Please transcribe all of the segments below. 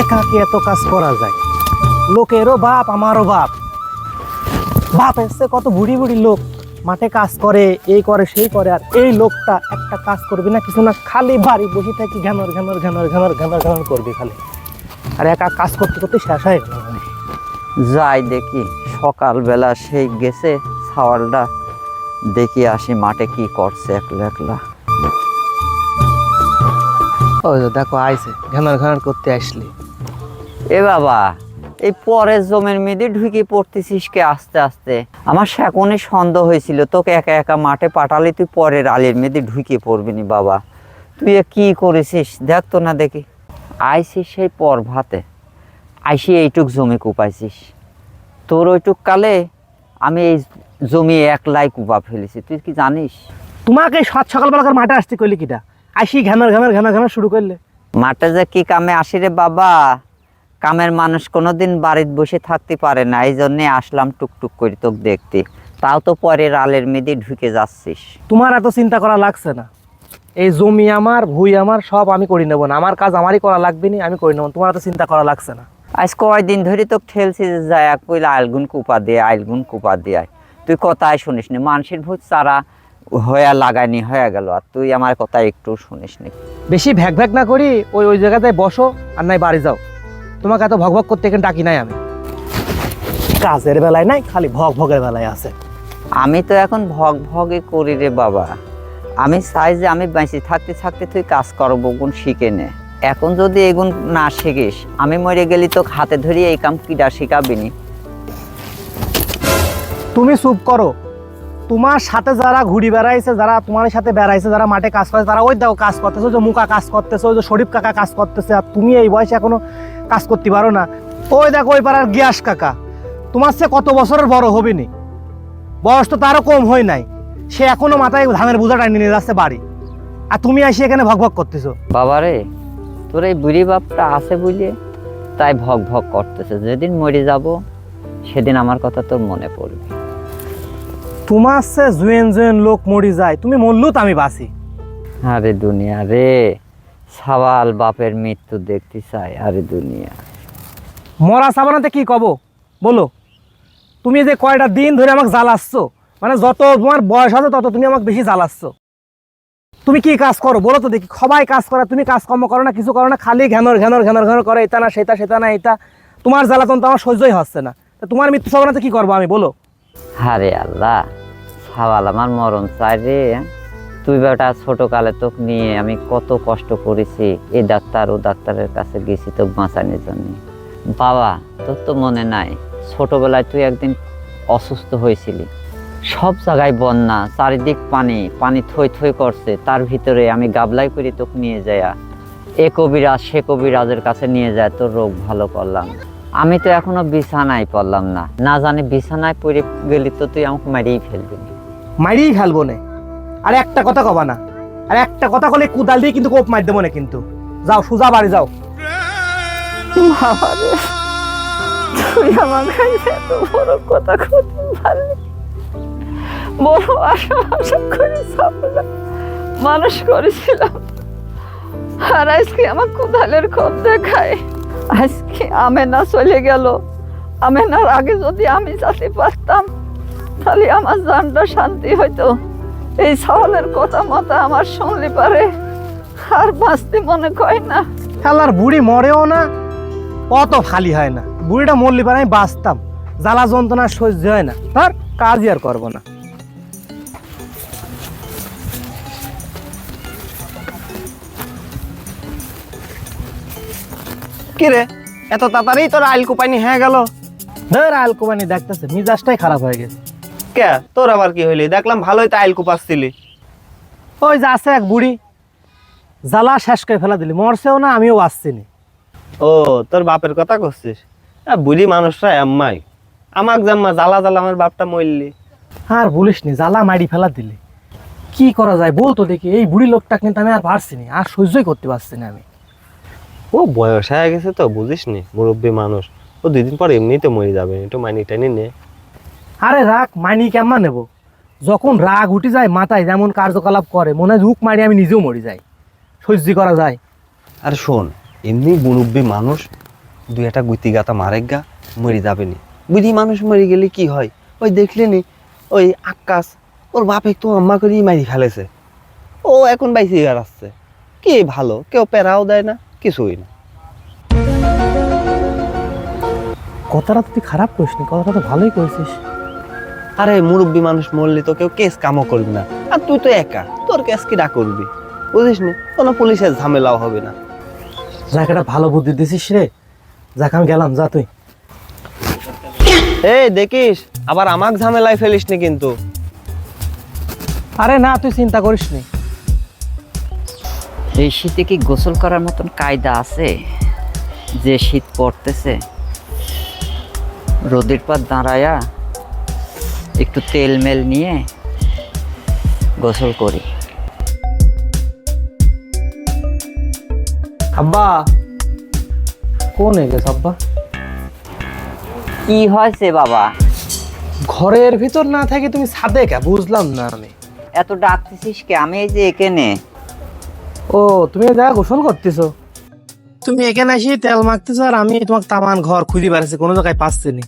একাকে এত কাজ করা যায়। লোকেরও বাপ আমারও বাপ। বাপ এসছে কত বুড়ি বুড়ি লোক মাঠে কাজ করে এই করে সেই করে আর এই লোকটা একটা কাজ করবে না কিছু না খালি বাড়ি বসে থাকি ঘ্যানর ঘ্যানর ঘ্যানর ঘ্যানর ঘ্যানর ঘ্যানর করবে খালি। আর একা কাজ করতে করতে শেষ হয় মানে। যাই দেখি সকালবেলা সেই গেছে ছাওয়ালটা দেখি আসি মাঠে কি করছে একলা একলা। ওই যে দেখো আইছে ঘ্যানর ঘ্যানর করতে আসলি। এ বাবা এই পরের জমির মেয়েদের ঢুকে পড়তেছিস কে আস্তে আস্তে? আমার সেখনই সন্দেহ হয়েছিল তোকে একা একা মাঠে পাঠালে তুই পরের আলির মেয়েদের ঢুকে পড়বি নি বাবা। তুই কি করেছিস? দেখ তো না দেখি। আইসিস সেই পর ভাতে আইসি এইটুক জমি কুপাইছিস। তোর ওইটুক কালে আমি এই জমি একলাই কুপা ফেলেছি তুই কি জানিস? তোমাকে সাত সকালবেলা করে মাঠে আসতে কইলি কিটা? আইসি ঘ্যানর ঘ্যানর ঘ্যানর ঘ্যানর শুরু করলে। মাঠে যে কি কামে আসি রে বাবা? কামের মানুষ কোনোদিন বাড়িতে বসে থাকতে পারে না এই জন্যে আসলাম টুকটুক করে তোকে দেখতে। তাও তো পরের আলের মেয়েদি ঢুকে যাচ্ছিস। তোমার এত চিন্তা করা লাগছে না। এই জমি আমার ভুই আমার সব আমি করে নেব না। আমার কাজ আমারই করা লাগবে না আমি করে নেব তোমার এত চিন্তা করা লাগছে না। আজ কয়দিন ধরে তো ঠেলছি যে যায় এক কইলে আইলগুন কুপা দিয়ে আইলগুন কুপা দিয়ে তুই কথাই শুনিস নি। মানুষের ভূত চারা হয়ে লাগায়নি হয়ে গেল। আর তুই আমার কথা একটু শুনিস নি। বেশি ভ্যাক ভ্যাক না করি ওই ওই জায়গাতে বসো আর নাই বাড়ি যাও। তোমাকে এত ভক ভক করতে এখানে ডাকি নাই আমি। কাজের বেলায় নাই খালি ভগ ভগের বেলায় আছে। আমি তো এখন ভগ ভগে করি রে বাবা। আমি চাই যে আমি বেঁচে থাকতে থাকতে তুই কাজ করব গুণ শিখে নে। এখন যদি এগুন না শিখিস আমি মরে গেলি তো হাতে ধরে এই কাম কিডা শিখাবি নি তুমি চুপ করো। তোমার সাথে যারা ঘুরি বেড়াইছে যারা তোমার সাথে বেড়াইছে যারা মাঠে কাজ করে তারা ওই দেখো কাজ করতেছে ওই যে মুকা কাজ করতেছে ওই যে শরীফ কাকা কাজ করতেছে আর তুমি এই বয়সে এখনও কাজ করতে পারো না। ওই দেখো ওই পাড়ার গিয়াস কাকা তোমার সে কত বছরের বড় হবে নি? বয়স তো তারও কম হয় নাই। সে এখনও মাথায় ধানের বোঝা টানিয়ে নিয়ে যাচ্ছে বাড়ি। আর তুমি আসি এখানে ভক ভক করতেছো। বাবা রে তোর এই বুড়ি বাপটা আছে বুঝে তাই ভক ভক করতেছে। যেদিন মরে যাব সেদিন আমার কথা তোর মনে পড়বে। তোমার সে জুয়েন জুয়েন লোক মরি যায়। তুমি মরলেও তো আমি বাঁচি। আরে দুনিয়া রে। সওয়াল বাপের মৃত্যু দেখতে চাই আরে দুনিয়া। মরা সাবানাতে কি কব? বলো। তুমি যে কয়টা দিন ধরে আমাকে জ্বালাচ্ছ মানে যত তোমার বয়স আছে তত তুমি আমাকে বেশি জ্বালাচ্ছ। তুমি কি কাজ করো? বলো তো দেখি। সবাই কাজ করে তুমি কাজকর্ম করো না কিছু করো না খালি ঘ্যানর ঘ্যানর ঘ্যানর ঘ্যানর করে এটা না সেটা সেটা না এটা। তোমার জ্বালাতন তো আমার সহ্যই হচ্ছে না। তা তোমার মৃত্যু সাবানাতে কি করব আমি? বলো। আরে আল্লাহ সাবাল আমার মরণ চাই রে। তুই বেটা ছোট কালে তোকে নিয়ে আমি কত কষ্ট করেছি, এই ডাক্তার ও ডাক্তারের কাছে গেছি তোকে বাঁচানোর জন্য। বাবা, তোর তো মনে নাই, ছোটবেলায় তুই একদিন অসুস্থ হয়েছিলি। সব জায়গায় বন্যা, চারিদিক পানি পানি থই থই করছে, তার ভিতরে আমি গাবলাই করে তোকে নিয়ে যাইয়া এ কবিরাজ, সে কবিরাজের কাছে নিয়ে যায়, তোর রোগ ভালো করলাম। আমি তো এখনও বিছানায় পড়লাম না। না জানি বিছানায় পড়ে গেলি তো তুই আমাকে মারিয়েই ফেলবি। মারিয়েই ফেলব না। আর একটা কথা কবা না। আর একটা কথা কলে কুদাল দিয়ে কিন্তু কোপ মার দেবো না কিন্তু। যাও, সোজা বাড়ি যাও। তুই আমার কথা করতে আশা আশা মানুষ করেছিলাম। আর আজকে আমার কোদালের খোপ দেখায়। আজকে আমেনা চলে গেল। আমেনার আগে যদি আমি যেতে পারতাম, তাহলে আমার জানটা শান্তি হইতো। এই সওয়ালের কথা মতো আমার শুনলে পারে। আর বাঁচতে মনে কয় না। খেলার বুড়ি মরেও না অত খালি হয় না। বুড়িটা মরলি পারে আমি বাঁচতাম। জ্বালা যন্ত্রণা সহ্য হয় না। তার কাজই আর করব না। কিরে এত তাড়াতাড়ি তোর আইল কোপাইনি হ্যাঁ গেল? ধর আইল কোপাইনি দেখতেছে মিজাজটাই খারাপ হয়ে গেছে। কে? তোর আবার কি হইলি? দেখলাম ভালোই তো আইল কুপাচ্ছিলি ওই যে আছে এক বুড়ি জ্বালা শেষ করে ফেলা দিলি। মরছেও না আমিও বাঁচছি নি ও তোর বাপের কথা করছিস বুড়ি মানুষরা এম্মাই। আমাক জাম্মা জ্বালা জ্বালা আমার বাপটা মরলি। আর বলিস নি জ্বালা মারি ফেলা দিলি। কি করা যায় বলতো দেখি এই বুড়ি লোকটা কিন্তু আমি আর পারছি না আর সহ্যই করতে পারছি না আমি। ও বয়স হয়ে গেছে তো বুঝিস নি মুরব্বী মানুষ। ও দুদিন পর এমনিতে মরে যাবে একটু মাইনি টাইনি নে। আরে রাগ মাইনি কেমন নেব? যখন রাগ উঠে যায় মাথায় যেমন কার্যকলাপ করে মনে হয় হুক মারি আমি নিজেও মরে যাই। সহ্য করা যায়। আর শোন এমনি মুরব্বী মানুষ দুই একটা গুতি গাতা মারে গা মরি যাবে নি। বুঝি মানুষ মরে গেলে কি হয়? ওই দেখলে নি ওই আকাশ ওর বাপে তো আম্মা করেই মারি ফেলেছে। ও এখন বাইসে আসছে। কি ভালো? কেউ পেরাও দেয় না কিছুই না। কথাটা তো তুই খারাপ করিসনি কথাটা তো ভালোই করেছিস। আরে মুরব্বী মানুষ মরলে তো কেউ কেস কামও করবি না। আর তুই তো একা তোর কেস কি ডা করবি? বুঝিস নি? কোনো পুলিশের ঝামেলাও হবে না। যাক একটা ভালো বুদ্ধি দিছিস রে। যাক আমি গেলাম যা তুই। এই দেখিস আবার আমাক ঝামেলায় ফেলিস নি কিন্তু। আরে না তুই চিন্তা করিস নি। এই শীতে কি গোসল করার মতন কায়দা আছে? যে শীত পড়তেছে। রোদের পর দাঁড়ায়া একটু তেল মেল নিয়ে গোসল করি। আব্বা কোন গেছে আব্বা? কি হয়েছে বাবা? ঘরের ভিতর না থাকে তুমি ছাদে কে? বুঝলাম না আমি। এত ডাকতেছিস কে? আমি এই যে এখানে। ও তুমি দেখা গোসল করতেছো? তুমি এখানে এসে তেল মাখতেছো আর আমি তোমাকে তামান ঘর খুঁজে বেড়াচ্ছি কোনো জায়গায় পাচ্ছি নি।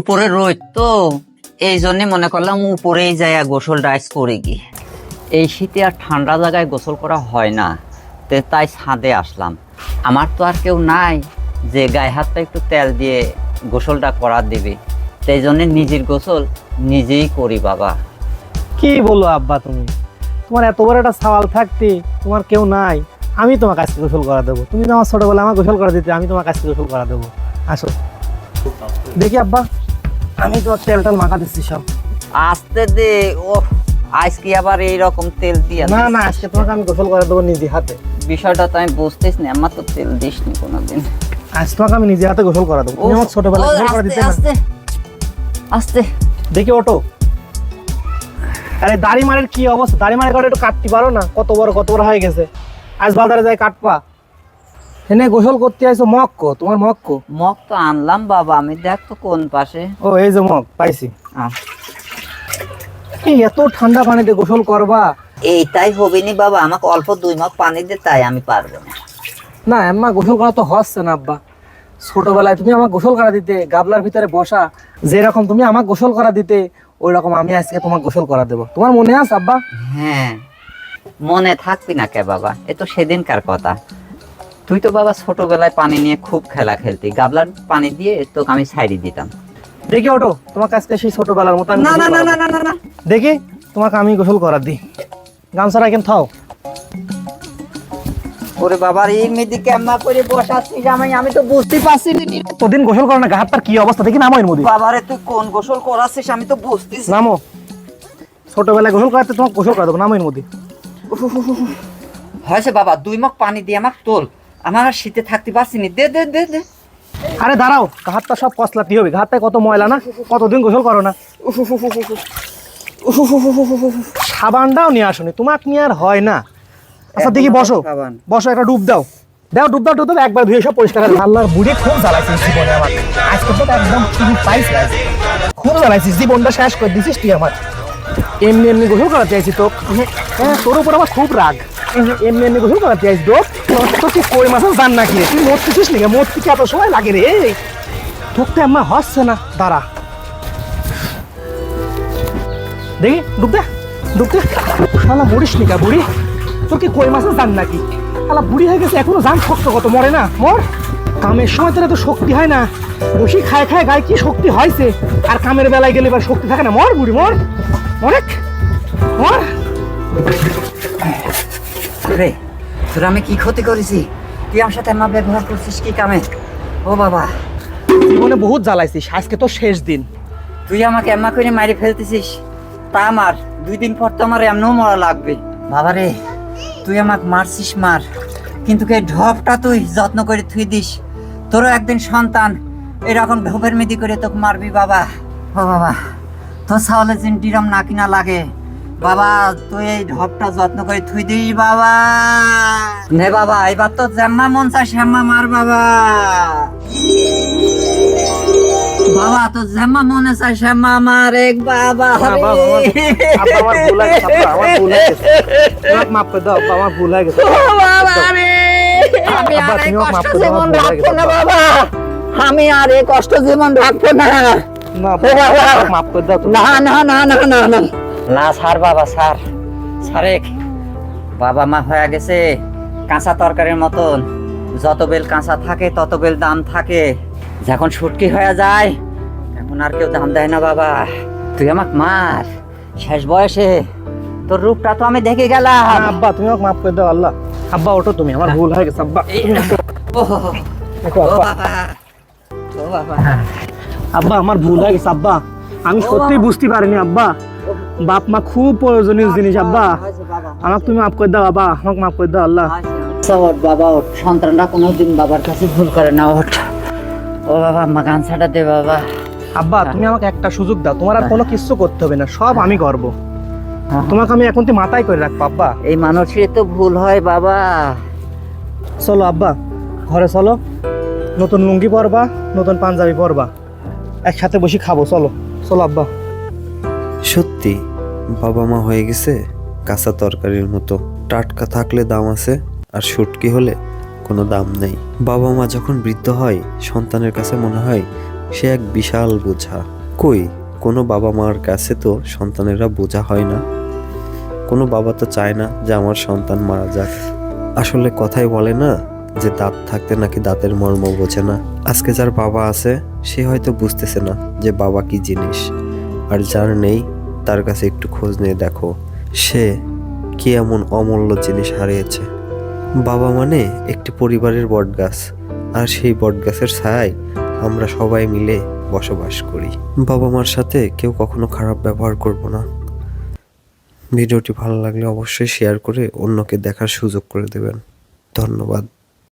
উপরে রোদ তো। এই জন্য মনে করলাম উপরেই যায় গোসল ডাইস করে গি। এই শীতে আর ঠান্ডা জায়গায় গোসল করা হয় না তাই ছাদে আসলাম। আমার তো আর কেউ নাই যে গায়ে হাতটা একটু তেল দিয়ে গোসলটা করা দিবে। সেই জন্য নিজের গোসল নিজেই করি, বাবা। কি বলো আব্বা তুমি? তোমার এত বড় একটা সওয়াল থাকতে তোমার কেউ নাই। আমি তোমার কাছে গোসল করা দেবো। তুমি আমার ছোটবেলা আমার গোসল করা দিতে, আমি তোমার কাছে গোসল করা দেবো। আসো। দেখি আব্বা। আমি তোমার তেল টেল মাখা দিচ্ছি সব। আসতে দে ও আজকে আবার এইরকম তেল দিয়ে না না আজকে তোমাকে আমি গোসল করে দেবো নিজে হাতে। বিষয়টা তো আমি বুঝতেছ না আমার তো তেল দিসনি কোনোদিন। আজ তোমাকে আমি নিজে হাতে গোসল করা দেবো। তুমি আমার ছোটবেলা গোসল করে দিতে আস্তে আস্তে। দেখি ওটো আরে দাড়ি মারের কি অবস্থা? দাড়ি মারের একটু কাটতে পারো না? কত বড় কত বড় হয়ে গেছে। আজ বাজারে যাই কাটপা এনে গোসল করতে আইছো মক্কো? তোমার মক্কো? মগ তো আনলাম বাবা আমি দেখ তো কোন পাশে। ও এই যে মগ পাইছি। আহ, এই এত ঠান্ডা পানিতে গোসল করবা? এইটাই হবে নি বাবা আমাকে অল্প দুই মগ পানি দে তাই আমি পারব না। না আম্মা গোসল করা তো হচ্ছে না আব্বা। ছোটবেলায় তুমি আমার গোসল করা দিতে গাবলার ভিতরে বসা যেরকম তুমি আমার গোসল করা দিতে ওই রকম আমি আজকে তোমার গোসল করা দেবো। তোমার মনে আছে আব্বা? হ্যাঁ। মনে থাকবি না কে বাবা এ তো সেদিনকার কথা। তুই তো বাবা ছোটবেলায় পানি নিয়ে খুব খেলা খেলতি। গাবলার পানি দিয়ে তোকে আমি ছাইড়ি দিতাম। দেখি ওটো তোমাকে আজকে সেই ছোটবেলার মতো না না না না না না না। দেখি তোমাকে আমি গোসল করা দিই। গামছাটা কেন থাও। ওরে বাবার এই মেয়েদি কেমন করে বসাচ্ছিস আমি আমি তো বুঝতে পারছি নি। তোদিন গোসল করো না গাহাতটার কি অবস্থা? দেখি নামো এর মধ্যে। বাবারে তুই কোন গোসল করাচ্ছিস? আমি তো বুঝতেছি। নামো। ছোটবেলায় গোসল করাতে তোমাকে গোসল করা দেবো নামো এর মধ্যে। হয়েছে বাবা দুই মগ পানি দিয়ে আমাকে তোল। আমার শীতে থাকতে পারছি নি। দে দে দে দে। আরে দাঁড়াও ঘাটটা সব কসলাতি হবে। ঘাটটায় কত ময়লা না? কতদিন গোসল করো না? সাবানটাও নিয়ে আসনি তোমাকে নিয়ে আর হয় না। আচ্ছা দেখি বসো। বসো একটা ডুব দাও। দাও ডুব দাও ডুব দাও। একবার ধুয়ে সব পরিষ্কার করে আল্লাহর বুড়ি খুব জ্বালাইছিস জীবনে আমার। আজ তো একদম খুবই পাইস খুব জ্বালাইছিস জীবনটা শেষ করে দিছিস তুই আমার। এমনি এমনি গোসল করাতে চাইছি তো হ্যাঁ তোর উপর আমার খুব রাগ। এমনি এমনি গোসল করাতে চাইছি তো তোর তুই কই মাছের জান নাকি? তুই মরতেছিস নাকি? মরতে কি এত সময় লাগে রে? তোর তো আমার হচ্ছে না। দাঁড়া। দেখি, ডুব দে ডুব দে। শালা মরিস নিকা বুড়ি? তোর কি কই মাছের জান নাকি শালা বুড়ি হয়ে গেছে, এখনও জান শক্ত কত, মরে না? মর। কামের সময় তোর এত শক্তি হয় না। বসি খায় খায় গায়ে কি শক্তি হয়েছে? আর কামের বেলায় গেলে এবার শক্তি থাকে না। মর বুড়ি, মর। অনেক। মর। রে তোর আমি কি ক্ষতি করেছি? তুই আমার সাথে আমার ব্যবহার করছিস কি কামে? ও বাবা। জীবনে বহুত জ্বালাইছিস আজকে তো শেষ দিন। তুই আমাকে এম্মা করে মারি ফেলতেছিস তা আমার দুই দিন পর তো আমার এমনও মরা লাগবে। বাবা রে তুই আমাকে মারছিস মার কিন্তু এই ঢপটা তুই যত্ন করে থুই দিস। তোরও একদিন সন্তান এরকম ঢোপের মেদি করে তোকে মারবি বাবা। ও বাবা তোর ছাওয়ালে জিন ডিরাম না কিনা লাগে বাবা তুই এই ঢপটা যত্ন করে থুই দিস বাবা। নে বাবা এবার তো জ্যাম্মা মন চায় শ্যাম্মা মার বাবা। বাবা তো জ্যাম্মা মনে শ্যাম্মা মার এক বাবা আমার- ভুল হয়ে গেছে, আমার ভুল হয়ে গেছে। মাফ করে দাও আমার ভুল হয়ে গেছে। বাবা রে আমি আর এই কষ্ট জীবন রাখব না বাবা। আমি আর এই কষ্ট জীবন রাখব না। না। না না না না না। না স্যার বাবা স্যার। সারেক বাবা মা হয়ে গেছে। কাঁচা তরকারির মতন। যত বেল কাঁচা থাকে তত বেল দাম থাকে। যখন শুটকি হয়ে যায় এখন আর কেউ দাম দেয় না বাবা। তুই আমাকে মার। শেষ বয়সে তোর রূপটা তো আমি দেখে গেলাম। আব্বা তুমি আমাকে মাফ করে দাও আল্লাহ। আব্বা ওঠো তুমি আমার ভুল হয়ে গেছে আব্বা। ও দেখো, বাবা। ও বাবা। আব্বা আমার ভুল হয়ে গেছে আব্বা। আমি সত্যি বুঝতে পারিনি আব্বা। বাপ মা খুব প্রয়োজনীয় জিনিস আব্বা। আমাকে তুমি মাফ করে দাও বাবা আমাকে মাফ করে দাও আল্লাহ। আচ্ছা, ওঠ বাবা ওঠ সন্তানরা কোনোদিন বাবার কাছে ভুল করে না ওঠ। ও বাবা মা গামছাটা দে বাবা। আব্বা তুমি আমাকে একটা সুযোগ দাও। তোমার আর কোনো কিছু করতে হবে না সব আমি করব। হ্যাঁ। তোমাকে আমি এখন তুই মাথায় করে রাখব আব্বা। এই মানুষের তো ভুল হয় বাবা। চলো আব্বা ঘরে চলো। নতুন লুঙ্গি পরবা নতুন পাঞ্জাবি পরবা। একসাথে বসে খাব চলো। চলো আব্বা। সত্যি বাবা মা হয়ে গেছে? কাঁচা তরকারির মতো। টাটকা থাকলে দাম আছে, আর শুটকি হলে কোনো দাম নেই। বাবা মা যখন বৃদ্ধ হয়, সন্তানের কাছে মনে হয় সে এক বিশাল বোঝা। কই, কোনো বাবা মার কাছে তো সন্তানেরা বোঝা হয় না। কোনো বাবা তো চায় না যে আমার সন্তান মারা যাক। আসলে কথাই বলে না যে দাঁত থাকতে নাকি দাঁতের মর্ম বোঝে না। আজকে যার বাবা আছে, সে হয়তো বুঝতেছে না যে বাবা কি জিনিস। আর যার নেই, তার কাছে একটু খোঁজ নিয়ে দেখো। সে কি এমন অমূল্য জিনিস হারিয়েছে? বাবা মানে একটি পরিবারের বটগাছ, আর সেই বটগাছের ছায়ায় আমরা সবাই মিলে বসবাস করি। বাবা মার সাথে কেউ কখনো খারাপ ব্যবহার করব না। ভিডিওটি ভালো লাগলে অবশ্যই শেয়ার করে অন্যকে দেখার সুযোগ করে দেবেন। ধন্যবাদ।